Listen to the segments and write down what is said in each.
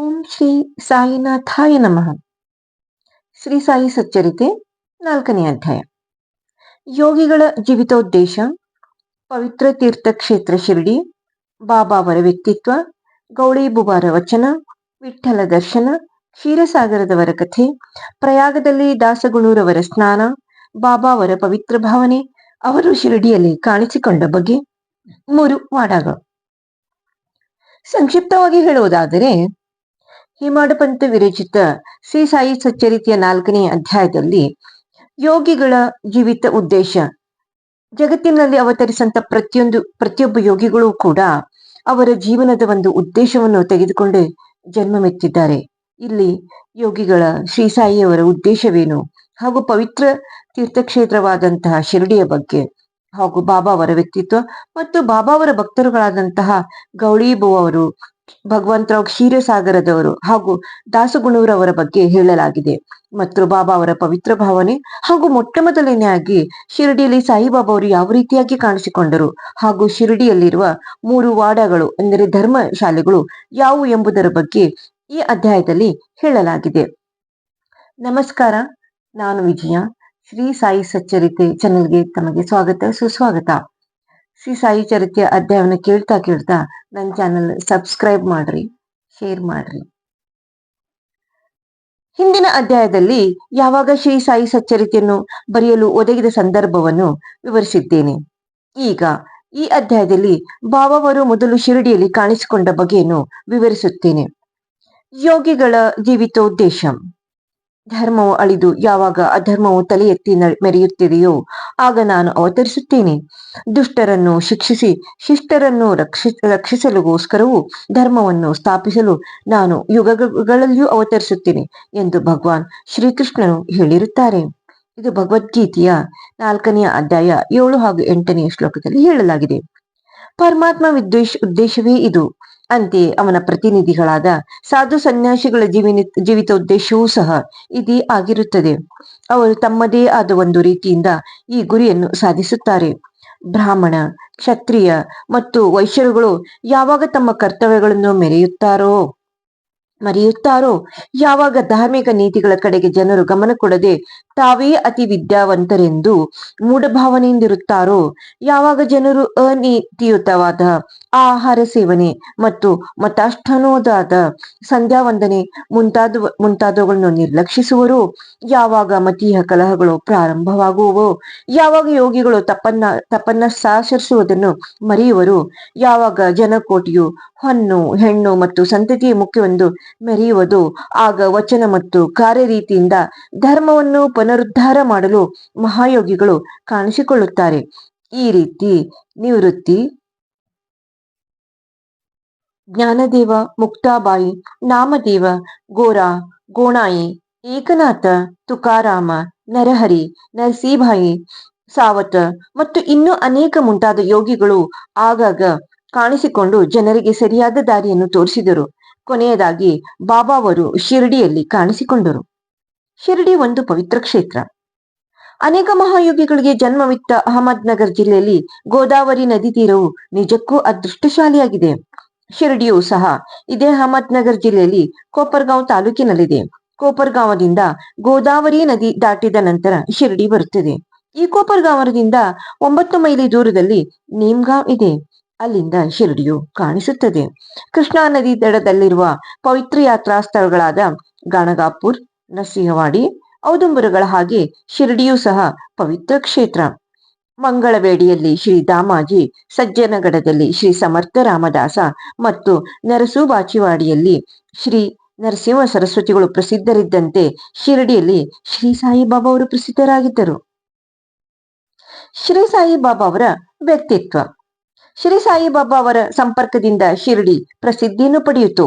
ಓಂ ಶ್ರೀ ಸಾಯಿನಾಥಾಯ ನಮಃ. ಶ್ರೀ ಸಾಯಿ ಸಚ್ಚರಿತೆ ನಾಲ್ಕನೇ ಅಧ್ಯಾಯ. ಯೋಗಿಗಳ ಜೀವಿತೋದ್ದೇಶ, ಪವಿತ್ರ ತೀರ್ಥ ಕ್ಷೇತ್ರ ಶಿರಡಿ ಬಾಬಾವರ ವ್ಯಕ್ತಿತ್ವ, ಗೌಳಿ ಬುಬಾರ ವಚನ, ವಿಠ್ಠಲ ದರ್ಶನ, ಕ್ಷೀರಸಾಗರದವರ ಕಥೆ, ಪ್ರಯಾಗದಲ್ಲಿ ದಾಸಗುಣೂರವರ ಸ್ನಾನ ಬಾಬಾವರ ಪವಿತ್ರ ಭಾವನೆ, ಅವರು ಶಿರಡಿಯಲ್ಲಿ ಕಾಣಿಸಿಕೊಂಡ ಬಗ್ಗೆ ಮೂರು ವಾಡಗಳು. ಸಂಕ್ಷಿಪ್ತವಾಗಿ ಹೇಳುವುದಾದರೆ ಹಿಮಾಡಪಂತ ವಿರಚಿತ ಶ್ರೀ ಸಾಯಿ ಸಚ್ಚರಿತೆಯ ನಾಲ್ಕನೇ ಅಧ್ಯಾಯದಲ್ಲಿ ಯೋಗಿಗಳ ಜೀವಿತ ಉದ್ದೇಶ. ಜಗತ್ತಿನಲ್ಲಿ ಅವತರಿಸಂತ ಪ್ರತಿಯೊಂದು, ಪ್ರತಿಯೊಬ್ಬ ಯೋಗಿಗಳು ಕೂಡ ಅವರ ಜೀವನದ ಒಂದು ಉದ್ದೇಶವನ್ನು ತೆಗೆದುಕೊಂಡು ಜನ್ಮಮೆತ್ತಿದ್ದಾರೆ. ಇಲ್ಲಿ ಯೋಗಿಗಳ ಶ್ರೀ ಸಾಯಿಯವರ ಉದ್ದೇಶವೇನು ಹಾಗೂ ಪವಿತ್ರ ತೀರ್ಥಕ್ಷೇತ್ರವಾದಂತಹ ಶಿರಡಿಯ ಬಗ್ಗೆ ಹಾಗೂ ಬಾಬಾ ಅವರ ವ್ಯಕ್ತಿತ್ವ ಮತ್ತು ಬಾಬಾ ಅವರ ಭಕ್ತರುಗಳಾದಂತಹ ಗೌಳಿಬು ಅವರು ಭಗವಂತರಾವ್ ಕ್ಷೀರಸಾಗರದವರು ಹಾಗೂ ದಾಸಗುಣೂರವರ ಬಗ್ಗೆ ಹೇಳಲಾಗಿದೆ. ಮತ್ತು ಬಾಬಾ ಅವರ ಪವಿತ್ರ ಭಾವನೆ ಹಾಗೂ ಮೊಟ್ಟ ಮೊದಲನೆಯಾಗಿ ಶಿರಡಿಯಲ್ಲಿ ಸಾಯಿಬಾಬಾ ಅವರು ಯಾವ ರೀತಿಯಾಗಿ ಕಾಣಿಸಿಕೊಂಡರು ಹಾಗೂ ಶಿರಡಿಯಲ್ಲಿರುವ ಮೂರು ವಾಡಗಳು ಅಂದರೆ ಧರ್ಮ ಶಾಲೆಗಳು ಯಾವುವು ಎಂಬುದರ ಬಗ್ಗೆ ಈ ಅಧ್ಯಾಯದಲ್ಲಿ ಹೇಳಲಾಗಿದೆ. ನಮಸ್ಕಾರ, ನಾನು ವಿಜಯ. ಶ್ರೀ ಸಾಯಿ ಸಚ್ಚರಿತೆ ಚಾನೆಲ್ಗೆ ತಮಗೆ ಸ್ವಾಗತ, ಸುಸ್ವಾಗತ. ಶ್ರೀ ಸಾಯಿ ಚರಿತ್ರೆ ಅಧ್ಯಾಯವನ್ನು ಕೇಳ್ತಾ ಕೇಳ್ತಾ ನನ್ನ ಚಾನೆಲ್ ಸಬ್ಸ್ಕ್ರೈಬ್ ಮಾಡ್ರಿ ಶೇರ್ ಮಾಡ್ರಿ. ಹಿಂದಿನ ಅಧ್ಯಾಯದಲ್ಲಿ ಯಾವಾಗ ಶ್ರೀ ಸಾಯಿ ಸಚ್ಚರಿತೆಯನ್ನು ಬರೆಯಲು ಒದಗಿದ ಸಂದರ್ಭವನ್ನು ವಿವರಿಸಿದ್ದೇನೆ. ಈಗ ಈ ಅಧ್ಯಾಯದಲ್ಲಿ ಬಾಬಾವರು ಮೊದಲು ಶಿರಡಿಯಲ್ಲಿ ಕಾಣಿಸಿಕೊಂಡ ಬಗೆಯನ್ನು ವಿವರಿಸುತ್ತೇನೆ. ಯೋಗಿಗಳ ಜೀವಿತೋದ್ದೇಶ. ಧರ್ಮವು ಅಳಿದು ಯಾವಾಗ ಅಧರ್ಮವು ತಲೆ ಎತ್ತಿ ಮೆರೆಯುತ್ತಿದೆಯೋ ಆಗ ನಾನು ಅವತರಿಸುತ್ತೇನೆ. ದುಷ್ಟರನ್ನು ಶಿಕ್ಷಿಸಿ, ಶಿಷ್ಟರನ್ನು ರಕ್ಷಿ ರಕ್ಷಿಸಲುಗೋಸ್ಕರವೂ ಧರ್ಮವನ್ನು ಸ್ಥಾಪಿಸಲು ನಾನು ಯುಗಗಳಲ್ಲಿಯೂ ಅವತರಿಸುತ್ತೇನೆ ಎಂದು ಭಗವಾನ್ ಶ್ರೀಕೃಷ್ಣನು ಹೇಳಿರುತ್ತಾರೆ. ಇದು ಭಗವದ್ಗೀತೆಯ ನಾಲ್ಕನೆಯ ಅಧ್ಯಾಯ ಏಳು ಹಾಗೂ ಎಂಟನೆಯ ಶ್ಲೋಕದಲ್ಲಿ ಹೇಳಲಾಗಿದೆ. ಪರಮಾತ್ಮ ವಿದ್ವೇಷ ಉದ್ದೇಶವೇ ಇದು. ಅಂತೆಯೇ ಅವನ ಪ್ರತಿನಿಧಿಗಳಾದ ಸಾಧು ಸನ್ಯಾಸಿಗಳ ಜೀವಿನ ಜೀವಿತ ಉದ್ದೇಶವೂ ಸಹ ಇದೇ ಆಗಿರುತ್ತದೆ. ಅವರು ತಮ್ಮದೇ ಆದ ಒಂದು ರೀತಿಯಿಂದ ಈ ಗುರಿಯನ್ನು ಸಾಧಿಸುತ್ತಾರೆ. ಬ್ರಾಹ್ಮಣ, ಕ್ಷತ್ರಿಯ ಮತ್ತು ವೈಶ್ಯರುಗಳು ಯಾವಾಗ ತಮ್ಮ ಕರ್ತವ್ಯಗಳನ್ನು ಮೆರೆಯುತ್ತಾರೋ? ಮರೆಯುತ್ತಾರೋ? ಯಾವಾಗ ಧಾರ್ಮಿಕ ನೀತಿಗಳ ಕಡೆಗೆ ಜನರು ಗಮನ ಕೊಡದೆ ತಾವೇ ಅತಿ ವಿದ್ಯಾವಂತರೆಂದು ಮೂಢಭಾವನೆಯಿಂದಿರುತ್ತಾರೋ? ಯಾವಾಗ ಜನರು ಅನೀತಿಯುತವಾದ ಆಹಾರ ಸೇವನೆ ಮತ್ತು ಮತಾಷ್ಠನೋದಾದ ಸಂಧ್ಯಾ ವಂದನೆ ಮುಂತಾದ ಮುಂತಾದವುಗಳನ್ನು ನಿರ್ಲಕ್ಷಿಸುವರು? ಯಾವಾಗ ಮತೀಯ ಕಲಹಗಳು ಪ್ರಾರಂಭವಾಗುವೋ ಯಾವಾಗ ಯೋಗಿಗಳು ತಪ್ಪನ್ನ ತಪ್ಪನ್ನ ಸಾಚರಿಸುವುದನ್ನು ಮರೆಯುವರು? ಯಾವಾಗ ಜನಕೋಟಿಯು ಹೊನ್ನು ಹೆಣ್ಣು ಮತ್ತು ಸಂತತಿಯ ಮುಖ್ಯವೆಂದು ಮೆರೆಯುವುದು. ಆಗ ವಚನ ಮತ್ತು ಕಾರ್ಯರೀತಿಯಿಂದ ಧರ್ಮವನ್ನು ಪುನರುದ್ಧಾರ ಮಾಡಲು ಮಹಾಯೋಗಿಗಳು ಕಾಣಿಸಿಕೊಳ್ಳುತ್ತಾರೆ. ಈ ರೀತಿ ನಿವೃತ್ತಿ. ಜ್ಞಾನದೇವ, ಮುಕ್ತಾಬಾಯಿ, ನಾಮದೇವ, ಗೋರಾ, ಗೋಣಾಯಿ, ಏಕನಾಥ, ತುಕಾರಾಮ, ನರಹರಿ ನರಸೀಭಾಯಿ ಸಾವತ ಮತ್ತು ಇನ್ನೂ ಅನೇಕ ಮುಂತಾದ ಯೋಗಿಗಳು ಆಗಾಗ ಕಾಣಿಸಿಕೊಂಡು ಜನರಿಗೆ ಸರಿಯಾದ ದಾರಿಯನ್ನು ತೋರಿಸಿದರು. ಕೊನೆಯದಾಗಿ, ಬಾಬಾ ಅವರು ಶಿರಡಿಯಲ್ಲಿ ಕಾಣಿಸಿಕೊಂಡರು. ಶಿರಡಿ ಒಂದು ಪವಿತ್ರ ಕ್ಷೇತ್ರ. ಅನೇಕ ಮಹಾಯೋಗಿಗಳಿಗೆ ಜನ್ಮವಿತ್ತ ಅಹಮದ್ ನಗರ್ ಜಿಲ್ಲೆಯಲ್ಲಿ ಗೋದಾವರಿ ನದಿ ತೀರವು ನಿಜಕ್ಕೂ ಅದೃಷ್ಟಶಾಲಿಯಾಗಿದೆ. ಶಿರಡಿಯೂ ಸಹ ಇದೇ ಅಹಮದ್ ನಗರ್ ಜಿಲ್ಲೆಯಲ್ಲಿ ಕೋಪರ್ಗಾಂವ್ ತಾಲೂಕಿನಲ್ಲಿದೆ. ಕೋಪರ್ಗಾಂವದಿಂದ ಗೋದಾವರಿ ನದಿ ದಾಟಿದ ನಂತರ ಶಿರಡಿ ಬರುತ್ತದೆ. ಈ ಕೋಪರ್ಗಾಂವದಿಂದ ಒಂಬತ್ತು ಮೈಲಿ ದೂರದಲ್ಲಿ ನೇಮ್ಗಾಂವ್ ಇದೆ. ಅಲ್ಲಿಂದ ಶಿರಡಿಯು ಕಾಣಿಸುತ್ತದೆ. ಕೃಷ್ಣಾ ನದಿ ದಡದಲ್ಲಿರುವ ಪವಿತ್ರ ಯಾತ್ರಾ ಸ್ಥಳಗಳಾದ ಗಾಣಗಾಪುರ್, ನರಸಿಂಹವಾಡಿ, ಔದುಂಬರಗಳ ಹಾಗೆ ಶಿರಡಿಯೂ ಸಹ ಪವಿತ್ರ ಕ್ಷೇತ್ರ. ಮಂಗಳವೇಡಿಯಲ್ಲಿ ಶ್ರೀ ದಾಮಾಜಿ, ಸಜ್ಜನಗಡದಲ್ಲಿ ಶ್ರೀ ಸಮರ್ಥ ರಾಮದಾಸ ಮತ್ತು ನರಸು ಬಾಚಿವಾಡಿಯಲ್ಲಿ ಶ್ರೀ ನರಸಿಂಹ ಸರಸ್ವತಿಗಳು ಪ್ರಸಿದ್ಧರಿದ್ದಂತೆ ಶಿರಡಿಯಲ್ಲಿ ಶ್ರೀ ಸಾಯಿಬಾಬಾ ಅವರು ಪ್ರಸಿದ್ಧರಾಗಿದ್ದರು. ಶ್ರೀ ಸಾಯಿಬಾಬಾ ಅವರ ವ್ಯಕ್ತಿತ್ವ. ಶ್ರೀ ಸಾಯಿಬಾಬಾ ಅವರ ಸಂಪರ್ಕದಿಂದ ಶಿರಡಿ ಪ್ರಸಿದ್ಧಿಯನ್ನು ಪಡೆಯಿತು.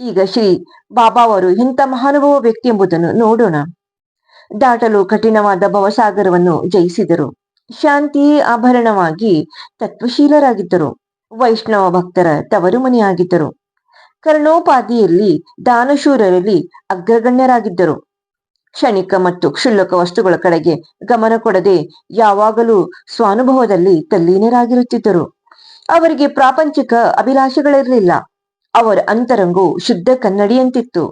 ಈಗ ಶ್ರೀ ಬಾಬಾ ಅವರು ಇಂಥ ಮಹಾನುಭವ ವ್ಯಕ್ತಿ ಎಂಬುದನ್ನು ನೋಡೋಣ. ದಾಟಲು ಕಠಿಣವಾದ ಭವಸಾಗರವನ್ನು ಜಯಿಸಿದರು. ಶಾಂತಿ ಆಭರಣವಾಗಿ ತತ್ವಶೀಲರಾಗಿದ್ದರು. ವೈಷ್ಣವ ಭಕ್ತರ ತವರು ಮನೆಯಾಗಿದ್ದರು ಕರ್ಣೋಪಾದಿಯಲ್ಲಿ ದಾನಶೂರರಲ್ಲಿ ಅಗ್ರಗಣ್ಯರಾಗಿದ್ದರು. ಕ್ಷಣಿಕ ಮತ್ತು ಕ್ಷುಲ್ಲಕ ವಸ್ತುಗಳ ಕಡೆಗೆ ಗಮನ ಕೊಡದೆ ಯಾವಾಗಲೂ ಸ್ವಾನುಭವದಲ್ಲಿ ತಲ್ಲೀನರಾಗಿರುತ್ತಿದ್ದರು. ಅವರಿಗೆ ಪ್ರಾಪಂಚಿಕ ಅಭಿಲಾಷೆಗಳಿರಲಿಲ್ಲ. ಅವರ ಅಂತರಂಗವು ಶುದ್ಧ ಕನ್ನಡಿಯಂತಿತ್ತು.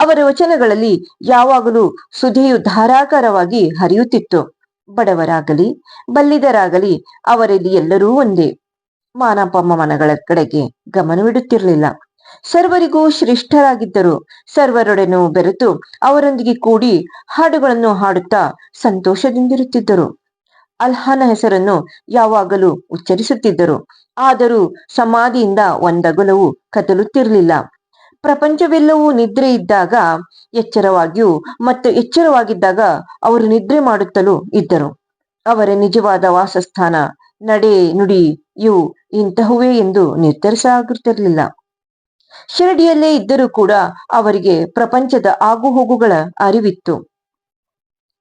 ಅವರ ವಚನಗಳಲ್ಲಿ ಯಾವಾಗಲೂ ಸುಧೆಯು ಧಾರಾಕಾರವಾಗಿ ಹರಿಯುತ್ತಿತ್ತು. ಬಡವರಾಗಲಿ ಬಲ್ಲಿದರಾಗಲಿ ಅವರಲ್ಲಿ ಎಲ್ಲರೂ ಒಂದೇ. ಮಾನಪಮಾನಗಳ ಕಡೆಗೆ ಗಮನವಿಡುತ್ತಿರಲಿಲ್ಲ. ಸರ್ವರಿಗೂ ಶ್ರೇಷ್ಠರಾಗಿದ್ದರು. ಸರ್ವರೊಡನು ಬೆರೆತು ಅವರೊಂದಿಗೆ ಕೂಡಿ ಹಾಡುಗಳನ್ನು ಹಾಡುತ್ತಾ ಸಂತೋಷದಿಂದಿರುತ್ತಿದ್ದರು. ಅಲ್ಲಾಹನ ಹೆಸರನ್ನು ಯಾವಾಗಲೂ ಉಚ್ಚರಿಸುತ್ತಿದ್ದರು. ಆದರೂ ಸಮಾಧಿಯಿಂದ ಒಂದಗುಲವು ಕದಲುತ್ತಿರಲಿಲ್ಲ. ಪ್ರಪಂಚವೆಲ್ಲವೂ ನಿದ್ರೆ ಇದ್ದಾಗ, ಎಚ್ಚರವಾಗಿಯೂ ಮತ್ತು ಎಚ್ಚರವಾಗಿದ್ದಾಗ ಅವರು ನಿದ್ರೆ ಮಾಡುತ್ತಲೂ ಇದ್ದರು. ಅವರ ನಿಜವಾದ ವಾಸಸ್ಥಾನ, ನಡೆ, ನುಡಿ ಇವು ಇಂತಹವೇ ಎಂದು ನಿರ್ಧರಿಸಲಾಗುತ್ತಿರಲಿಲ್ಲ. ಶಿರಡಿಯಲ್ಲೇ ಇದ್ದರೂ ಕೂಡ ಅವರಿಗೆ ಪ್ರಪಂಚದ ಆಗುಹೋಗುಗಳ ಅರಿವಿತ್ತು.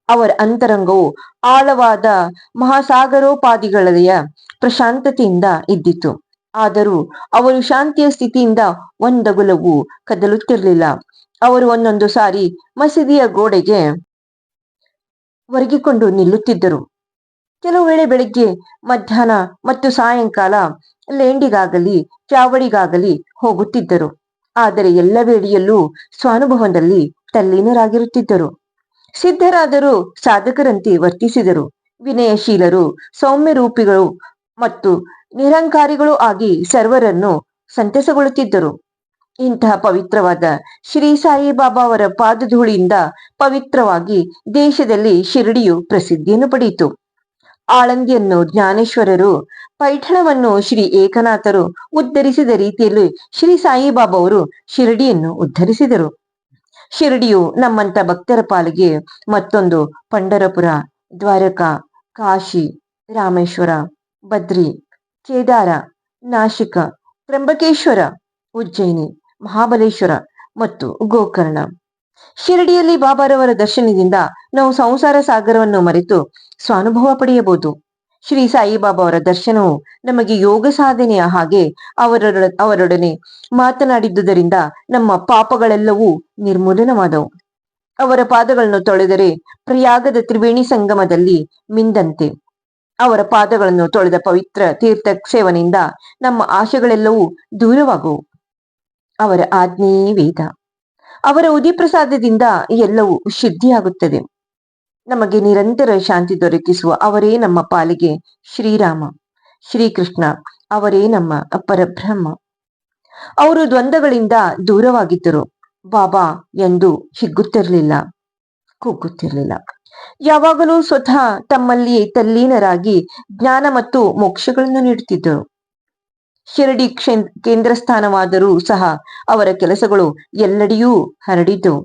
ಅವರ ಅಂತರಂಗವು ಆಳವಾದ ಮಹಾಸಾಗರೋಪಾದಿಗಳಲೆಯ ಪ್ರಶಾಂತತೆಯಿಂದ ಇದ್ದಿತು. ಆದರೂ ಅವರು ಶಾಂತಿಯ ಸ್ಥಿತಿಯಿಂದ ಒಂದಗುಲವು ಕದಲುತ್ತಿರಲಿಲ್ಲ. ಅವರು ಒಂದೊಂದು ಸಾರಿ ಮಸೀದಿಯ ಗೋಡೆಗೆ ಒರಗಿಕೊಂಡು ನಿಲ್ಲುತ್ತಿದ್ದರು. ಕೆಲವು ವೇಳೆ ಬೆಳಿಗ್ಗೆ ಮಧ್ಯಾಹ್ನ ಮತ್ತು ಸಾಯಂಕಾಲ ಲೇಂಡಿಗಾಗಲಿ, ಚಾವಡಿಗಾಗಲಿ ಹೋಗುತ್ತಿದ್ದರು. ಆದರೆ ಎಲ್ಲ ವೇಳೆಯಲ್ಲೂ ಸ್ವಾನುಭವದಲ್ಲಿ ತಲ್ಲೀನರಾಗಿರುತ್ತಿದ್ದರು. ಸಿದ್ಧರಾದರೂ, ಸಾಧಕರಂತೆ ವರ್ತಿಸಿದರು. ವಿನಯಶೀಲರು ಸೌಮ್ಯ ರೂಪಿಗಳು ಮತ್ತು ನಿರಂಕಾರಿಗಳು ಆಗಿ ಸರ್ವರನ್ನು ಸಂತಸಗೊಳ್ಳುತ್ತಿದ್ದರು. ಇಂತಹ ಪವಿತ್ರವಾದ ಶ್ರೀ ಸಾಯಿಬಾಬಾ ಅವರ ಪಾದಧೂಳಿಯಿಂದ ಪವಿತ್ರವಾಗಿ ದೇಶದಲ್ಲಿ ಶಿರಡಿಯು ಪ್ರಸಿದ್ಧಿಯನ್ನು ಪಡೆಯಿತು. ಆಳಂದಿಯನ್ನು ಜ್ಞಾನೇಶ್ವರರು, ಪೈಠಣವನ್ನು ಶ್ರೀ ಏಕನಾಥರು ಉದ್ಧರಿಸಿದ ರೀತಿಯಲ್ಲಿ ಶ್ರೀ ಸಾಯಿಬಾಬಾ ಅವರು ಶಿರಡಿಯನ್ನು ಉದ್ಧರಿಸಿದರು. ಶಿರಡಿಯು ನಮ್ಮಂತ ಭಕ್ತರ ಪಾಲಿಗೆ ಮತ್ತೊಂದು ಪಂಡರಪುರ, ದ್ವಾರಕಾ, ಕಾಶಿ, ರಾಮೇಶ್ವರ, ಬದ್ರಿ, ಕೇದಾರ, ನಾಶಿಕ ತ್ರಂಬಕೇಶ್ವರ ಉಜ್ಜಯಿನಿ, ಮಹಾಬಲೇಶ್ವರ ಮತ್ತು ಗೋಕರ್ಣ. ಶಿರಡಿಯಲ್ಲಿ ಬಾಬಾರವರ ದರ್ಶನದಿಂದ ನಾವು ಸಂಸಾರ ಸಾಗರವನ್ನು ಮರೆತು ಸ್ವಾನುಭವ ಪಡೆಯಬಹುದು. ಶ್ರೀ ಸಾಯಿಬಾಬಾ ಅವರ ದರ್ಶನವು ನಮಗೆ ಯೋಗ ಸಾಧನೆಯ ಹಾಗೆ ಅವರ ಅವರೊಡನೆ ಮಾತನಾಡಿದ್ದುದರಿಂದ ನಮ್ಮ ಪಾಪಗಳೆಲ್ಲವೂ ನಿರ್ಮೂಲನವಾದವು. ಅವರ ಪಾದಗಳನ್ನು ತೊಳೆದರೆ ಪ್ರಯಾಗದ ತ್ರಿವೇಣಿ ಸಂಗಮದಲ್ಲಿ ಮಿಂದಂತೆ. ಅವರ ಪಾದಗಳನ್ನು ತೊಳೆದ ಪವಿತ್ರ ತೀರ್ಥ ಸೇವನೆಯಿಂದ ನಮ್ಮ ಆಶೆಗಳೆಲ್ಲವೂ ದೂರವಾಗುವು. ಅವರ ಆಜ್ಞೆಯೇ ವೇದ. ಅವರ ಉದಿಪ್ರಸಾದದಿಂದ ಎಲ್ಲವೂ ಶುದ್ಧಿಯಾಗುತ್ತದೆ. ನಮಗೆ ನಿರಂತರ ಶಾಂತಿ ದೊರಕಿಸುವ ಅವರೇ ನಮ್ಮ ಪಾಲಿಗೆ ಶ್ರೀರಾಮ, ಶ್ರೀಕೃಷ್ಣ, ಅವರೇ ನಮ್ಮ ಪರಬ್ರಹ್ಮ ಅವರು ದ್ವಂದ್ವಗಳಿಂದ ದೂರವಾಗಿದ್ದರು. ಬಾಬಾ ಎಂದು ಹಿಗ್ಗುತ್ತಿರಲಿಲ್ಲ ಕುಗ್ಗುತ್ತಿರಲಿಲ್ಲ ಯಾವಾಗಲೂ ಸ್ವತಃ ತಮ್ಮಲ್ಲಿ ತಲ್ಲೀನರಾಗಿ ಜ್ಞಾನ ಮತ್ತು ಮೋಕ್ಷಗಳನ್ನು ನೀಡುತ್ತಿದ್ದರು. ಶಿರಡಿ ಕೇಂದ್ರ ಸ್ಥಾನವಾದರೂ ಸಹ ಅವರ ಕೆಲಸಗಳು ಎಲ್ಲೆಡೆಯೂ ಹರಡಿದ್ದವು.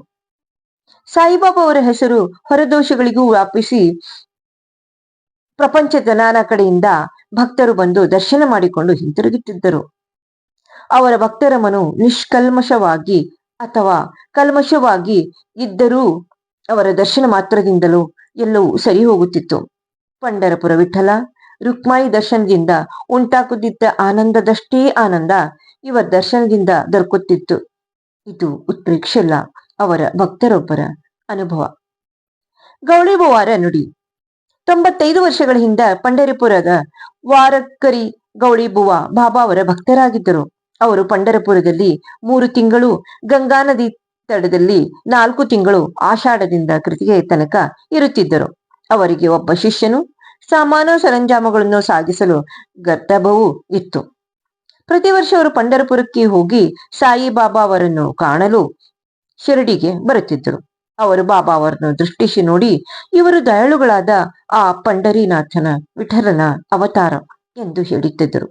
ಸಾಯಿಬಾಬಾ ಅವರ ಹೆಸರು ಹೊರದೋಷಗಳಿಗೂ ವ್ಯಾಪಿಸಿ ಪ್ರಪಂಚದ ನಾನಾ ಕಡೆಯಿಂದ ಭಕ್ತರು ಬಂದು ದರ್ಶನ ಮಾಡಿಕೊಂಡು ಹಿಂತಿರುಗುತ್ತಿದ್ದರು. ಅವರ ಭಕ್ತರ ಮನು ನಿಷ್ಕಲ್ಮಶವಾಗಿ ಅಥವಾ ಕಲ್ಮಶವಾಗಿ ಇದ್ದರೂ ಅವರ ದರ್ಶನ ಮಾತ್ರದಿಂದಲೂ ಎಲ್ಲವೂ ಸರಿ ಹೋಗುತ್ತಿತ್ತು. ಪಂಡರಪುರ ವಿಠಲ, ರುಕ್ಮಾಯಿ ದರ್ಶನದಿಂದ ಉಂಟಾಗುತ್ತಿದ್ದ ಆನಂದದಷ್ಟೇ ಆನಂದ ಇವರ ದರ್ಶನದಿಂದ ದೊರಕುತ್ತಿತ್ತು. ಇದು ಉತ್ಪ್ರೇಕ್ಷಲ್ಲ ಅವರ ಭಕ್ತರೊಬ್ಬರ ಅನುಭವ. ಗೌಳಿಬುವಾರ ನುಡಿ. ತೊಂಬತ್ತೈದು ವರ್ಷಗಳ ಹಿಂದ ಪಂಡರಪುರದ ವಾರಕ್ಕರಿ ಗೌಳಿಬುವ ಬಾಬಾ ಅವರ ಭಕ್ತರಾಗಿದ್ದರು. ಅವರು ಪಂಡರಪುರದಲ್ಲಿ ಮೂರು ತಿಂಗಳು, ಗಂಗಾ ನದಿ ತಡದಲ್ಲಿ ನಾಲ್ಕು ತಿಂಗಳು ಆಷಾಢದಿಂದ ಕೃತಿಗೆ ತನಕ ಇರುತ್ತಿದ್ದರು. ಅವರಿಗೆ ಒಬ್ಬ ಶಿಷ್ಯನು, ಸಾಮಾನು ಸರಂಜಾಮಗಳನ್ನು ಸಾಗಿಸಲು ಗರ್ತಭವೂ ಇತ್ತು. ಪ್ರತಿ ವರ್ಷ ಅವರು ಪಂಡರಪುರಕ್ಕೆ ಹೋಗಿ ಸಾಯಿಬಾಬಾ ಅವರನ್ನು ಕಾಣಲು ಶಿರಡಿಗೆ ಬರುತ್ತಿದ್ದರು. ಅವರು ಬಾಬಾ ಅವರನ್ನು ದೃಷ್ಟಿಸಿ ನೋಡಿ, ಇವರು ದಯಾಳುಗಳಾದ ಆ ಪಂಡರಿನಾಥನ ವಿಠಲನ ಅವತಾರ ಎಂದು ಹೇಳುತ್ತಿದ್ದರು.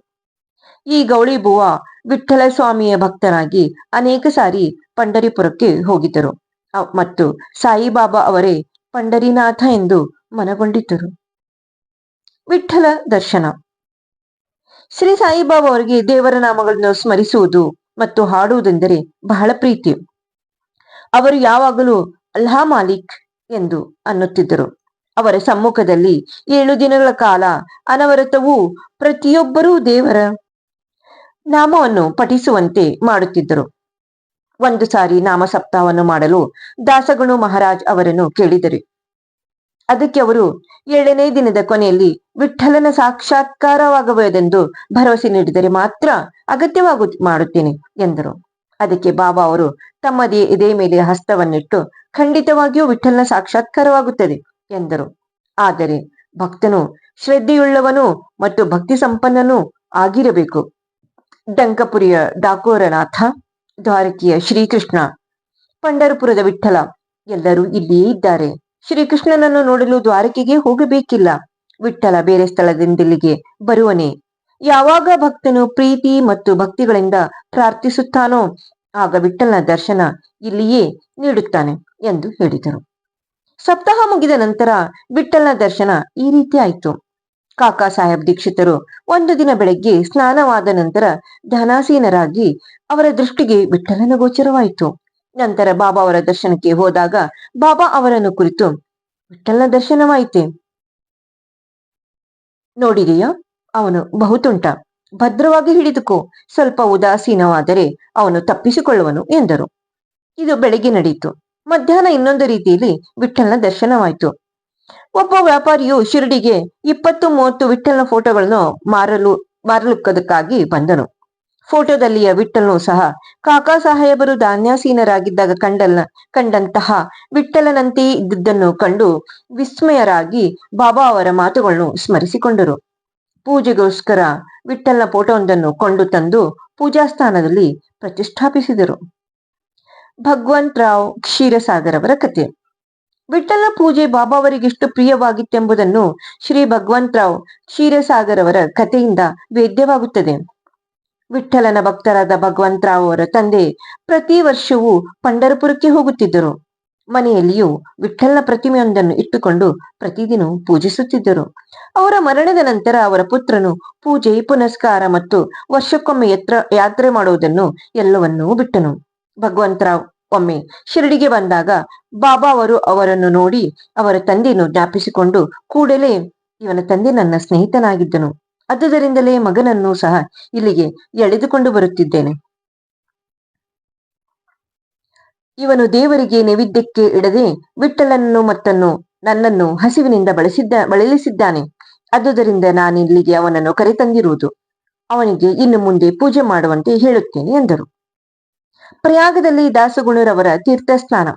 ಈ ಗೌಳಿ ಬುವ ವಿಠಲ ಸ್ವಾಮಿಯ ಭಕ್ತರಾಗಿ ಅನೇಕ ಸಾರಿ ಪಂಡರಿಪುರಕ್ಕೆ ಹೋಗಿದ್ದರು. ಮತ್ತು ಸಾಯಿಬಾಬಾ ಅವರೇ ಪಂಡರಿನಾಥ ಎಂದು ಮನಗೊಂಡಿದ್ದರು. ವಿಠಲ ದರ್ಶನ. ಶ್ರೀ ಸಾಯಿಬಾಬಾ ಅವರಿಗೆ ದೇವರ ನಾಮಗಳನ್ನು ಸ್ಮರಿಸುವುದು ಮತ್ತು ಹಾಡುವುದೆಂದರೆ ಬಹಳ ಪ್ರೀತಿ. ಅವರು ಯಾವಾಗಲೂ ಅಲ್ಹಾ ಮಾಲಿಕ್ ಎಂದು ಅನ್ನುತ್ತಿದ್ದರು. ಅವರ ಸಮ್ಮುಖದಲ್ಲಿ ಏಳು ದಿನಗಳ ಕಾಲ ಅನವರತವೂ ಪ್ರತಿಯೊಬ್ಬರೂ ದೇವರ ನಾಮವನ್ನು ಪಠಿಸುವಂತೆ ಮಾಡುತ್ತಿದ್ದರು. ಒಂದು ಸಾರಿ ನಾಮ ಸಪ್ತಾಹವನ್ನು ಮಾಡಲು ದಾಸಗಣು ಮಹಾರಾಜ್ ಅವರನ್ನು ಕೇಳಿದರು. ಅದಕ್ಕೆ ಅವರು ಏಳನೇ ದಿನದ ಕೊನೆಯಲ್ಲಿ ವಿಠಲನ ಸಾಕ್ಷಾತ್ಕಾರವಾಗಬಹುದೆಂದು ಭರವಸೆ ನೀಡಿದರೆ ಮಾತ್ರ ಅಗತ್ಯವಾಗು ಮಾಡುತ್ತೇನೆ ಎಂದರು. ಅದಕ್ಕೆ ಬಾಬಾ ಅವರು ತಮ್ಮದೇ ಇದೇ ಮೇಲೆ ಹಸ್ತವನ್ನಿಟ್ಟು, ಖಂಡಿತವಾಗಿಯೂ ವಿಠಲನ ಸಾಕ್ಷಾತ್ಕಾರವಾಗುತ್ತದೆ ಎಂದರು. ಆದರೆ ಭಕ್ತನು ಶ್ರದ್ಧೆಯುಳ್ಳವನು ಮತ್ತು ಭಕ್ತಿ ಸಂಪನ್ನನೂ ಆಗಿರಬೇಕು. ಡಂಕಪುರಿಯ ಡಾಕೋರನಾಥ, ದ್ವಾರಕಿಯ ಶ್ರೀಕೃಷ್ಣ, ಪಂಡರಪುರದ ವಿಠಲ ಎಲ್ಲರೂ ಇಲ್ಲಿಯೇ ಇದ್ದಾರೆ. ಶ್ರೀಕೃಷ್ಣನನ್ನು ನೋಡಲು ದ್ವಾರಕೆಗೆ ಹೋಗಬೇಕಿಲ್ಲ. ವಿಠಲ ಬೇರೆ ಸ್ಥಳದಿಂದಿಲ್ಲಿಗೆ ಬರುವನೇ. ಯಾವಾಗ ಭಕ್ತನು ಪ್ರೀತಿ ಮತ್ತು ಭಕ್ತಿಗಳಿಂದ ಪ್ರಾರ್ಥಿಸುತ್ತಾನೋ ಆಗ ವಿಠಲನ ದರ್ಶನ ಇಲ್ಲಿಯೇ ನೀಡುತ್ತಾನೆ ಎಂದು ಹೇಳಿದರು. ಸಪ್ತಾಹ ಮುಗಿದ ನಂತರ ವಿಠಲನ ದರ್ಶನ ಈ ರೀತಿ ಆಯಿತು. ಕಾಕಾ ಸಾಹೇಬ್ ದೀಕ್ಷಿತರು ಒಂದು ದಿನ ಬೆಳಗ್ಗೆ ಸ್ನಾನವಾದ ನಂತರ ಧ್ಯಾನಾಸೀನರಾಗಿ ಅವರ ದೃಷ್ಟಿಗೆ ವಿಠಲನ ಗೋಚರವಾಯಿತು. ನಂತರ ಬಾಬಾ ಅವರ ದರ್ಶನಕ್ಕೆ ಹೋದಾಗ ಬಾಬಾ ಅವರನ್ನು ಕುರಿತು ವಿಠಲನ ದರ್ಶನವಾಯಿತೆ. ನೋಡಿದೆಯಾ? ಅವನು ಬಹುತುಂಟ. ಭದ್ರವಾಗಿ ಹಿಡಿದುಕೋ, ಸ್ವಲ್ಪ ಉದಾಸೀನವಾದರೆ ಅವನು ತಪ್ಪಿಸಿಕೊಳ್ಳುವನು ಎಂದರು. ಇದು ಬೆಳಗ್ಗೆ ನಡೆಯಿತು. ಮಧ್ಯಾಹ್ನ ಇನ್ನೊಂದು ರೀತಿಯಲ್ಲಿ ವಿಠಲನ ದರ್ಶನವಾಯಿತು. ಒಬ್ಬ ವ್ಯಾಪಾರಿಯು ಶಿರಡಿಗೆ ಇಪ್ಪತ್ತು ಮೂವತ್ತು ವಿಠಲನ ಫೋಟೋಗಳನ್ನು ಮಾರಲು, ಮಾರಲುಕ್ಕದಕ್ಕಾಗಿ ಬಂದನು. ಫೋಟೋದಲ್ಲಿಯ ವಿಠಲನು ಸಹ ಕಾಕಾ ಸಾಹೇಬರು ಧಾನ್ಯಾಸೀನರಾಗಿದ್ದಾಗ ಕಂಡಲ್ಲ, ಕಂಡಂತಹ ವಿಠಲನಂತೆಯೇ ಇದ್ದುದನ್ನು ಕಂಡು ವಿಸ್ಮಯರಾಗಿ ಬಾಬಾ ಅವರ ಮಾತುಗಳನ್ನು ಸ್ಮರಿಸಿಕೊಂಡರು. ಪೂಜೆಗೋಸ್ಕರ ವಿಠಲನ ಫೋಟೋವೊಂದನ್ನು ಕೊಂಡು ತಂದು ಪೂಜಾ ಸ್ಥಾನದಲ್ಲಿ ಪ್ರತಿಷ್ಠಾಪಿಸಿದರು. ಭಗವಂತ್ ರಾವ್ ಕ್ಷೀರಸಾಗರ್ ಅವರ ಕಥೆ. ವಿಠಲನ ಪೂಜೆ ಬಾಬಾ ಅವರಿಗೆಷ್ಟು ಪ್ರಿಯವಾಗಿತ್ತೆಂಬುದನ್ನು ಶ್ರೀ ಭಗವಂತರಾವ್ ಕ್ಷೀರಸಾಗರ್ ಅವರ ಕಥೆಯಿಂದ ವೇದ್ಯವಾಗುತ್ತದೆ. ವಿಠಲನ ಭಕ್ತರಾದ ಭಗವಂತರಾವ್ ಅವರ ತಂದೆ ಪ್ರತಿ ವರ್ಷವೂ ಪಂಡರಪುರಕ್ಕೆ ಹೋಗುತ್ತಿದ್ದರು. ಮನೆಯಲ್ಲಿಯೂ ವಿಠ್ಠಲನ ಪ್ರತಿಮೆಯೊಂದನ್ನು ಇಟ್ಟುಕೊಂಡು ಪ್ರತಿದಿನ ಪೂಜಿಸುತ್ತಿದ್ದರು. ಅವರ ಮರಣದ ನಂತರ ಅವರ ಪುತ್ರನು ಪೂಜೆ, ಪುನಸ್ಕಾರ ಮತ್ತು ವರ್ಷಕ್ಕೊಮ್ಮೆ ಯತ್ರ, ಯಾತ್ರೆ ಮಾಡುವುದನ್ನು ಎಲ್ಲವನ್ನೂ ಬಿಟ್ಟನು. ಭಗವಂತರಾವ್ ಒಮ್ಮೆ ಶಿರಡಿಗೆ ಬಂದಾಗ ಬಾಬಾ ಅವರು ಅವರನ್ನು ನೋಡಿ ಅವರ ತಂದೆಯನ್ನು ಜ್ಞಾಪಿಸಿಕೊಂಡು ಕೂಡಲೇ ಇವನ ತಂದೆ ನನ್ನ ಸ್ನೇಹಿತನಾಗಿದ್ದನು. ಅದುದರಿಂದಲೇ ಮಗನನ್ನು ಸಹ ಇಲ್ಲಿಗೆ ಎಳೆದುಕೊಂಡು ಬರುತ್ತಿದ್ದೇನೆ. ಇವನು ದೇವರಿಗೆ ನೈವೇದ್ಯಕ್ಕೆ ಇಡದೆ ವಿಠಲನನ್ನು ಮತ್ತನ್ನು ನನ್ನನ್ನು ಹಸಿವಿನಿಂದ ಬಳಸಿದ್ದ ಬಳಲಿಸಿದ್ದಾನೆ. ಅದುದರಿಂದ ನಾನಿಲ್ಲಿಗೆ ಅವನನ್ನು ಕರೆತಂದಿರುವುದು. ಅವನಿಗೆ ಇನ್ನು ಮುಂದೆ ಪೂಜೆ ಮಾಡುವಂತೆ ಹೇಳುತ್ತೇನೆ ಎಂದರು. ಪ್ರಯಾಗದಲ್ಲಿ ದಾಸಗುಣರವರ ತೀರ್ಥ ಸ್ನಾನ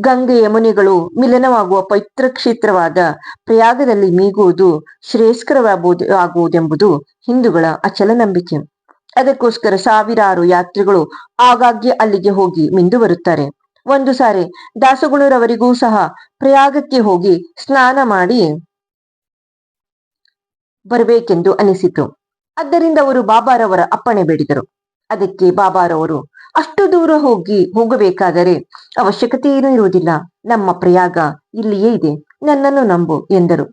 ಗಂಗೆ ಯಮುನೆಗಳು ಮಿಲನವಾಗುವ ಪವಿತ್ರ ಕ್ಷೇತ್ರವಾದ ಪ್ರಯಾಗದಲ್ಲಿ ಮೀಗುವುದು ಶ್ರೇಯಸ್ಕರವಾಗುವುದು ಆಗುವುದೆಂಬುದು ಹಿಂದೂಗಳ ಅಚಲ ನಂಬಿಕೆ. ಅದಕ್ಕೋಸ್ಕರ ಸಾವಿರಾರು ಯಾತ್ರಿಗಳು ಆಗಾಗ್ಗೆ ಅಲ್ಲಿಗೆ ಹೋಗಿ ಮಿಂದು ಬರುತ್ತಾರೆ ಒಂದು ಸಾರಿ ದಾಸಗುಣರವರಿಗೂ ಸಹ ಪ್ರಯಾಗಕ್ಕೆ ಹೋಗಿ ಸ್ನಾನ ಮಾಡಿ ಬರಬೇಕೆಂದು ಅನಿಸಿತು. ಆದ್ದರಿಂದ ಅವರು ಬಾಬಾರವರ ಅಪ್ಪಣೆ ಬೇಡಿದರು. ಅದಕ್ಕೆ ಬಾಬಾರವರು, ಅಷ್ಟು ದೂರ ಹೋಗಿ ಹೋಗಬೇಕಾದರೆ ಅವಶ್ಯಕತೆ ಏನೂ ಇರುವುದಿಲ್ಲ. ನಮ್ಮ ಪ್ರಯಾಗ ಇಲ್ಲಿಯೇ ಇದೆ. ನನ್ನನ್ನು ನಂಬು ಎಂದರು.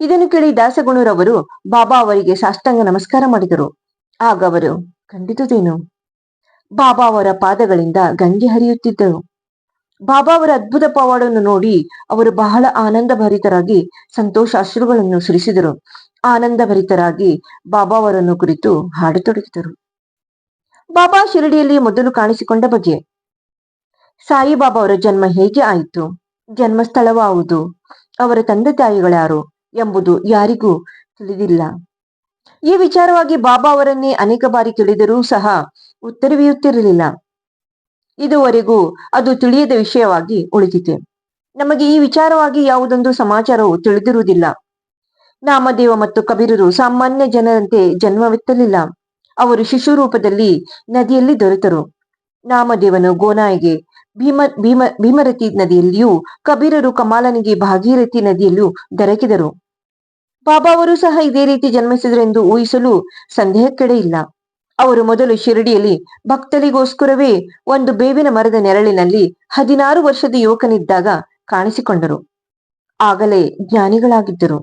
ಇದನ್ನು ಕೇಳಿ ದಾಸಗುಣರವರು ಬಾಬಾ ಅವರಿಗೆ ಸಾಷ್ಟಾಂಗ ನಮಸ್ಕಾರ ಮಾಡಿದರು. ಆಗ ಅವರು ಖಂಡಿತದೇನು ಬಾಬಾ ಅವರ ಪಾದಗಳಿಂದ ಗಂಗೆ ಹರಿಯುತ್ತಿದ್ದರು ಬಾಬಾ ಅವರ ಅದ್ಭುತ ಪವಾಡವನ್ನು ನೋಡಿ ಅವರು ಬಹಳ ಆನಂದ ಭರಿತರಾಗಿ ಸಂತೋಷಾಶ್ರುಗಳನ್ನು ಸುರಿಸಿದರು. ಆನಂದ ಭರಿತರಾಗಿ ಬಾಬಾ ಅವರನ್ನು ಕುರಿತು ಹಾಡತೊಡಗಿದರು. ಬಾಬಾ ಶಿರಡಿಯಲ್ಲಿ ಮೊದಲು ಕಾಣಿಸಿಕೊಂಡ ಬಗೆ. ಸಾಯಿಬಾಬಾ ಅವರ ಜನ್ಮ ಹೇಗೆ ಆಯಿತು? ಜನ್ಮಸ್ಥಳವಾವುದು? ಅವರ ತಂದೆ ತಾಯಿಗಳ್ಯಾರು ಎಂಬುದು ಯಾರಿಗೂ ತಿಳಿದಿಲ್ಲ. ಈ ವಿಚಾರವಾಗಿ ಬಾಬಾ ಅವರನ್ನೇ ಅನೇಕ ಬಾರಿ ಕೇಳಿದರೂ ಸಹ ಉತ್ತರವಿಯುತ್ತಿರಲಿಲ್ಲ. ಇದುವರೆಗೂ ಅದು ತಿಳಿಯದ ವಿಷಯವಾಗಿ ಉಳಿದಿದೆ. ನಮಗೆ ಈ ವಿಚಾರವಾಗಿ ಯಾವುದೊಂದು ಸಮಾಚಾರವು ತಿಳಿದಿರುವುದಿಲ್ಲ. ನಾಮದೇವ ಮತ್ತು ಕಬೀರರು ಸಾಮಾನ್ಯ ಜನರಂತೆ ಜನ್ಮವೆತ್ತಲಿಲ್ಲ. ಅವರು ಶಿಶು ರೂಪದಲ್ಲಿ ನದಿಯಲ್ಲಿ ದೊರೆತರು. ನಾಮದೇವನು ಗೋನಾಯಿಗೆ ಭೀಮ ಭೀಮ, ಭೀಮರತಿ ನದಿಯಲ್ಲಿಯೂ ಕಬೀರರು ಕಮಾಲನಿಗೆ ಭಾಗೀರಥಿ ನದಿಯಲ್ಲೂ ದೊರಕಿದರು. ಬಾಬಾ ಅವರು ಸಹ ಇದೇ ರೀತಿ ಜನ್ಮಿಸಿದರೆಂದು ಊಹಿಸಲು ಸಂದೇಹಕ್ಕೆಡೆ ಇಲ್ಲ. ಅವರು ಮೊದಲು ಶಿರಡಿಯಲ್ಲಿ ಭಕ್ತರಿಗೋಸ್ಕರವೇ ಒಂದು ಬೇವಿನ ಮರದ ನೆರಳಿನಲ್ಲಿ ಹದಿನಾರು ವರ್ಷದ ಯುವಕನಿದ್ದಾಗ ಕಾಣಿಸಿಕೊಂಡರು. ಆಗಲೇ ಜ್ಞಾನಿಗಳಾಗಿದ್ದರು.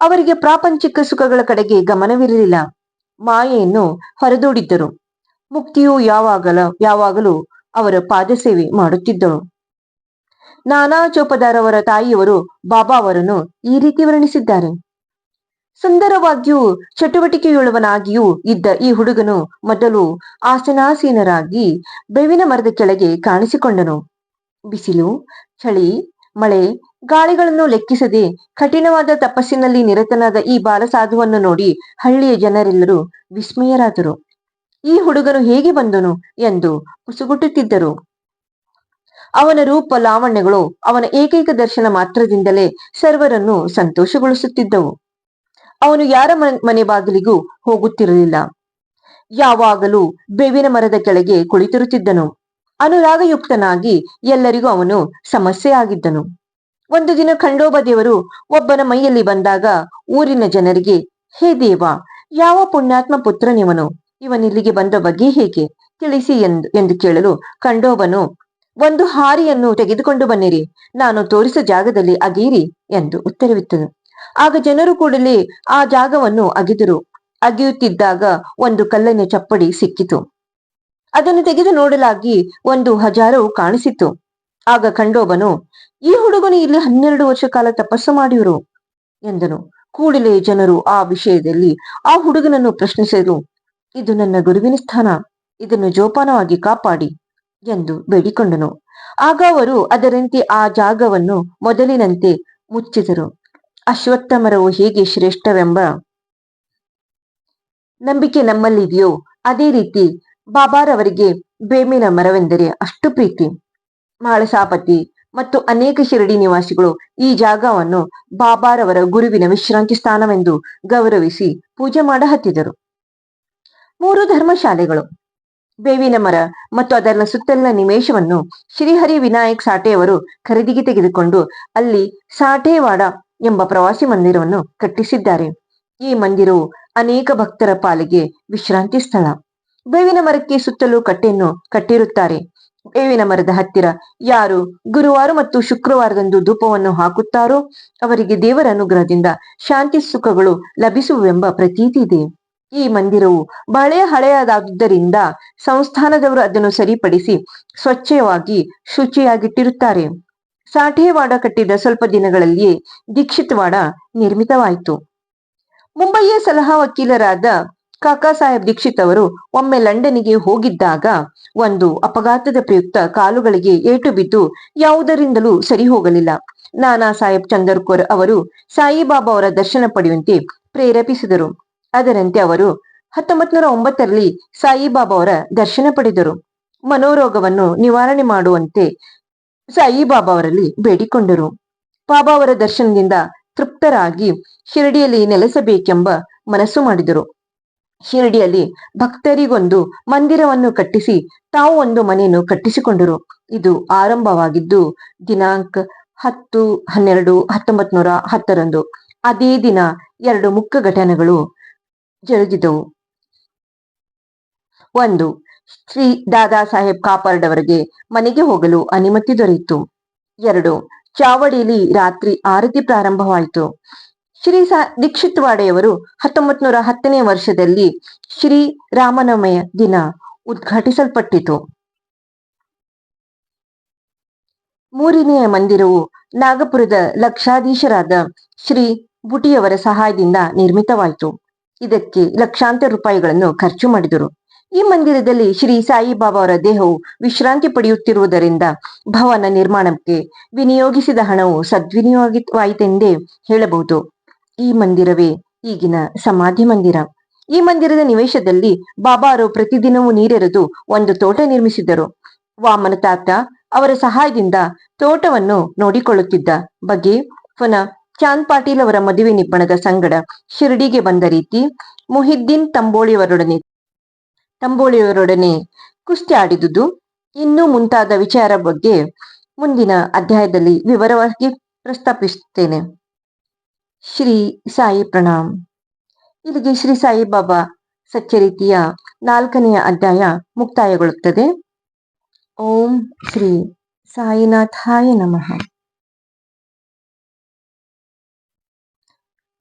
ಅವರಿಗೆ ಪ್ರಾಪಂಚಿಕ ಸುಖಗಳ ಕಡೆಗೆ ಗಮನವಿರಲಿಲ್ಲ. ಮಾಯೆಯನ್ನು ಹೊರದೂಡಿದ್ದರು. ಮುಕ್ತಿಯು ಯಾವಾಗಲ, ಯಾವಾಗಲೂ ಅವರ ಪಾದಸೇವೆ ಮಾಡುತ್ತಿದ್ದಳು. ನಾನಾ ಚೋಪದಾರವರ ತಾಯಿಯವರು ಬಾಬಾ ಅವರನ್ನು ಈ ರೀತಿ ವರ್ಣಿಸಿದ್ದಾರೆ. ಸುಂದರವಾಗಿಯೂ ಚಟುವಟಿಕೆಯುಳ್ಳವನಾಗಿಯೂ ಇದ್ದ ಈ ಹುಡುಗನು ಮೊದಲು ಆಸನಾಸೀನರಾಗಿ ಬೇವಿನ ಮರದ ಕೆಳಗೆ ಕಾಣಿಸಿಕೊಂಡನು. ಬಿಸಿಲು, ಚಳಿ, ಮಳೆ, ಗಾಳಿಗಳನ್ನು ಲೆಕ್ಕಿಸದೆ ಕಠಿಣವಾದ ತಪಸ್ಸಿನಲ್ಲಿ ನಿರತನಾದ ಈ ಬಾಲಸಾಧುವನ್ನು ನೋಡಿ ಹಳ್ಳಿಯ ಜನರೆಲ್ಲರೂ ವಿಸ್ಮಯರಾದರು. ಈ ಹುಡುಗನು ಹೇಗೆ ಬಂದನು ಎಂದು ಕುಸುಗುಟ್ಟುತ್ತಿದ್ದರು. ಅವನ ರೂಪ ಲಾವಣ್ಯಗಳು ಅವನ ಏಕೈಕ ದರ್ಶನ ಮಾತ್ರದಿಂದಲೇ ಸರ್ವರನ್ನು ಸಂತೋಷಗೊಳಿಸುತ್ತಿದ್ದವು. ಅವನು ಯಾರ ಮನೆ ಬಾಗಿಲಿಗೂ ಹೋಗುತ್ತಿರಲಿಲ್ಲ. ಯಾವಾಗಲೂ ಬೇವಿನ ಮರದ ಕೆಳಗೆ ಕುಳಿತಿರುತ್ತಿದ್ದನು. ಅನುರಾಗಯುಕ್ತನಾಗಿ ಎಲ್ಲರಿಗೂ ಅವನು ಸಮಸ್ಯೆ ಆಗಿದ್ದನು ಒಂದು ದಿನ ಖಂಡೋಬ ದೇವರು ಒಬ್ಬನ ಮೈಯಲ್ಲಿ ಬಂದಾಗ ಊರಿನ ಜನರಿಗೆ, ಹೇ ದೇವ, ಯಾವ ಪುಣ್ಯಾತ್ಮ ಪುತ್ರನಿವನು? ಇವನಿಲ್ಲಿಗೆ ಬಂದ ಬಗ್ಗೆ ಹೇಗೆ? ತಿಳಿಸಿ ಎಂದು ಎಂದು ಕೇಳಲು ಖಂಡೋಬನು, ಒಂದು ಹಾರಿಯನ್ನು ತೆಗೆದುಕೊಂಡು ಬನ್ನಿರಿ. ನಾನು ತೋರಿಸ ಜಾಗದಲ್ಲಿ ಅಗೀರಿ ಎಂದು ಉತ್ತರವಿತ್ತನು. ಆಗ ಜನರು ಕೂಡಲೇ ಆ ಜಾಗವನ್ನು ಅಗಿದರು. ಅಗಿಯುತ್ತಿದ್ದಾಗ ಒಂದು ಕಲ್ಲಿನ ಚಪ್ಪಡಿ ಸಿಕ್ಕಿತು. ಅದನ್ನು ತೆಗೆದು ನೋಡಲಾಗಿ ಒಂದು ಹಜಾರವು ಕಾಣಿಸಿತು. ಆಗ ಖಂಡೋಬನು, ಈ ಹುಡುಗನು ಇಲ್ಲಿ ಹನ್ನೆರಡು ವರ್ಷ ಕಾಲ ತಪಸ್ಸು ಮಾಡಿವರು ಎಂದನು. ಕೂಡಲೇ ಜನರು ಆ ವಿಷಯದಲ್ಲಿ ಆ ಹುಡುಗನನ್ನು ಪ್ರಶ್ನಿಸಿದರು. ಇದು ನನ್ನ ಗುರುವಿನ ಸ್ಥಾನ. ಇದನ್ನು ಜೋಪಾನವಾಗಿ ಕಾಪಾಡಿ ಎಂದು ಬೇಡಿಕೊಂಡನು. ಆಗ ಅವರು ಅದರಂತೆ ಆ ಜಾಗವನ್ನು ಮೊದಲಿನಂತೆ ಮುಚ್ಚಿದರು. ಅಶ್ವತ್ಥ ಮರವು ಹೇಗೆ ಶ್ರೇಷ್ಠವೆಂಬ ನಂಬಿಕೆ ನಮ್ಮಲ್ಲಿದೆಯೋ ಅದೇ ರೀತಿ ಬಾಬಾರವರಿಗೆ ಬೇಮಿನ ಮರವೆಂದರೆ ಅಷ್ಟು ಪ್ರೀತಿ. ಮಾಳಸಾಪತಿ ಮತ್ತು ಅನೇಕ ಶಿರಡಿ ನಿವಾಸಿಗಳು ಈ ಜಾಗವನ್ನು ಬಾಬಾರವರ ಗುರುವಿನ ವಿಶ್ರಾಂತಿ ಸ್ಥಾನವೆಂದು ಗೌರವಿಸಿ ಪೂಜೆ ಮಾಡ ಹತ್ತಿದರು ಮೂರು ಧರ್ಮಶಾಲೆಗಳು, ಬೇವಿನ ಮರ ಮತ್ತು ಅದರ ಸುತ್ತಲಿನ ನಿಮೇಶವನ್ನು ಶ್ರೀಹರಿ ವಿನಾಯಕ್ ಸಾಟೆಯವರು ಖರೀದಿಗೆ ತೆಗೆದುಕೊಂಡು ಅಲ್ಲಿ ಸಾಟೇವಾಡ ಎಂಬ ಪ್ರವಾಸಿ ಮಂದಿರವನ್ನು ಕಟ್ಟಿಸಿದ್ದಾರೆ. ಈ ಮಂದಿರವು ಅನೇಕ ಭಕ್ತರ ಪಾಲಿಗೆ ವಿಶ್ರಾಂತಿ ಸ್ಥಳ. ಬೇವಿನ ಮರಕ್ಕೆ ಸುತ್ತಲೂ ಕಟ್ಟೆಯನ್ನು ಕಟ್ಟಿರುತ್ತಾರೆ. ಬೇವಿನ ಮರದ ಹತ್ತಿರ ಯಾರು ಗುರುವಾರ ಮತ್ತು ಶುಕ್ರವಾರದಂದು ಧೂಪವನ್ನು ಹಾಕುತ್ತಾರೋ ಅವರಿಗೆ ದೇವರ ಅನುಗ್ರಹದಿಂದ ಶಾಂತಿ ಸುಖಗಳು ಲಭಿಸುವೆಂಬ ಪ್ರತೀತಿ ಇದೆ. ಈ ಮಂದಿರವು ಬಹಳ ಹಳೆಯದಾದುದರಿಂದ ಸಂಸ್ಥಾನದವರು ಅದನ್ನು ಸರಿಪಡಿಸಿ ಸ್ವಚ್ಛವಾಗಿ ಶುಚಿಯಾಗಿಟ್ಟಿರುತ್ತಾರೆ. ಸಾಠೇವಾಡ ಕಟ್ಟಿದ ಸ್ವಲ್ಪ ದಿನಗಳಲ್ಲಿಯೇ ದೀಕ್ಷಿತವಾಡ ನಿರ್ಮಿತವಾಯಿತು. ಮುಂಬಯಿಯ ಸಲಹಾ ವಕೀಲರಾದ ಕಾಕಾ ಸಾಹೇಬ್ ದೀಕ್ಷಿತ್ ಅವರು ಒಮ್ಮೆ ಲಂಡನ್ನಿಗೆ ಹೋಗಿದ್ದಾಗ ಒಂದು ಅಪಘಾತದ ಪ್ರಯುಕ್ತ ಕಾಲುಗಳಿಗೆ ಏಟು ಬಿದ್ದು ಯಾವುದರಿಂದಲೂ ಸರಿ ಹೋಗಲಿಲ್ಲ. ನಾನಾ ಸಾಹೇಬ್ ಚಂದರ್ಕೋರ್ ಅವರು ಸಾಯಿಬಾಬಾ ಅವರ ದರ್ಶನ ಪಡೆಯುವಂತೆ ಪ್ರೇರೇಪಿಸಿದರು. ಅದರಂತೆ ಅವರು ಹತ್ತೊಂಬತ್ ನೂರ ಒಂಬತ್ತರಲ್ಲಿ ಸಾಯಿಬಾಬಾ ಅವರ ದರ್ಶನ ಪಡೆದರು. ಮನೋರೋಗವನ್ನು ನಿವಾರಣೆ ಮಾಡುವಂತೆ ಸಾಯಿಬಾಬಾ ಅವರಲ್ಲಿ ಬೇಡಿಕೊಂಡರು. ಬಾಬಾ ಅವರ ದರ್ಶನದಿಂದ ತೃಪ್ತರಾಗಿ ಶಿರಡಿಯಲ್ಲಿ ನೆಲೆಸಬೇಕೆಂಬ ಮನಸ್ಸು ಮಾಡಿದರು. ಶಿರಡಿಯಲ್ಲಿ ಭಕ್ತರಿಗೊಂದು ಮಂದಿರವನ್ನು ಕಟ್ಟಿಸಿ ತಾವು ಒಂದು ಮನೆಯನ್ನು ಕಟ್ಟಿಸಿಕೊಂಡರು. ಇದು ಆರಂಭವಾಗಿದ್ದು, ದಿನಾಂಕ ಹತ್ತು, ಹನ್ನೆರಡು ಹತ್ತೊಂಬತ್ ನೂರ ಹತ್ತರಂದು. ಅದೇ ದಿನ ಎರಡು ಮುಖ್ಯ ಘಟನೆಗಳು ಜರುಗಿದವು. ಒಂದು ಶ್ರೀ ದಾದಾ ಸಾಹೇಬ್ ಕಾಪಾರ್ಡವರಿಗೆ ಮನೆಗೆ ಹೋಗಲು ಅನುಮತಿ ದೊರೆಯಿತು. ಎರಡು, ಚಾವಡಿಯಲ್ಲಿ ರಾತ್ರಿ ಆರತಿ ಪ್ರಾರಂಭವಾಯಿತು. ಶ್ರೀ ಸಾ ದೀಕ್ಷಿತ್ ವಾಡೆಯವರು ಹತ್ತೊಂಬತ್ ನೂರ ಹತ್ತನೇ ವರ್ಷದಲ್ಲಿ ಶ್ರೀ ರಾಮನವಮಿಯ ದಿನ ಉದ್ಘಾಟಿಸಲ್ಪಟ್ಟಿತು. ಮೂರನೆಯ ಮಂದಿರವು ನಾಗಪುರದ ಲಕ್ಷಾಧೀಶರಾದ ಶ್ರೀ ಬುಟಿಯವರ ಸಹಾಯದಿಂದ ನಿರ್ಮಿತವಾಯಿತು. ಇದಕ್ಕೆ ಲಕ್ಷಾಂತರ ರೂಪಾಯಿಗಳನ್ನು ಖರ್ಚು ಮಾಡಿದರು. ಈ ಮಂದಿರದಲ್ಲಿ ಶ್ರೀ ಸಾಯಿಬಾಬಾ ಅವರ ದೇಹವು ವಿಶ್ರಾಂತಿ ಪಡೆಯುತ್ತಿರುವುದರಿಂದ ಭವನ ನಿರ್ಮಾಣಕ್ಕೆ ವಿನಿಯೋಗಿಸಿದ ಹಣವು ಸದ್ವಿನಿಯೋಗಿತವಾಯಿತೆಂದೇ ಹೇಳಬಹುದು. ಈ ಮಂದಿರವೇ ಈಗಿನ ಸಮಾಧಿ ಮಂದಿರ. ಈ ಮಂದಿರದ ನಿವೇಶದಲ್ಲಿ ಬಾಬಾರು ಪ್ರತಿದಿನವೂ ನೀರೆರೆದು ಒಂದು ತೋಟ ನಿರ್ಮಿಸಿದರು. ವಾಮನ ತಾತ ಅವರ ಸಹಾಯದಿಂದ ತೋಟವನ್ನು ನೋಡಿಕೊಳ್ಳುತ್ತಿದ್ದ ಬಗ್ಗೆ ಪುನಃ ಚಾಂದ್ ಪಾಟೀಲ್ ಅವರ ಮದುವೆ ನಿಬ್ಬಣದ ಸಂಗಡ ಶಿರಡಿಗೆ ಬಂದ ರೀತಿ ಮುಹಿದ್ದೀನ್ ತಂಬೋಳಿಯವರೊಡನೆ ತಂಬೋಳಿಯವರೊಡನೆ ಕುಸ್ತಿ ಆಡಿದುದು ಇನ್ನೂ ಮುಂತಾದ ವಿಚಾರ ಬಗ್ಗೆ ಮುಂದಿನ ಅಧ್ಯಾಯದಲ್ಲಿ ವಿವರವಾಗಿ ಪ್ರಸ್ತಾಪಿಸುತ್ತೇನೆ. ಶ್ರೀ ಸಾಯಿ ಪ್ರಣಾಮ್. ಇಲ್ಲಿಗೆ ಶ್ರೀ ಸಾಯಿ ಬಾಬಾ ಸಚ್ಚರಿತಿಯ ನಾಲ್ಕನೆಯ ಅಧ್ಯಾಯ ಮುಕ್ತಾಯಗೊಳ್ಳುತ್ತದೆ. ಓಂ ಶ್ರೀ ಸಾಯಿನಾಥಾಯ ನಮಃ.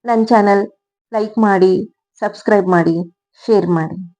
ನನ್ನ ಚಾನಲ್ ಲೈಕ್ ಮಾಡಿ, ಸಬ್ಸ್ಕ್ರೈಬ್ ಮಾಡಿ, ಶೇರ್ ಮಾಡಿ.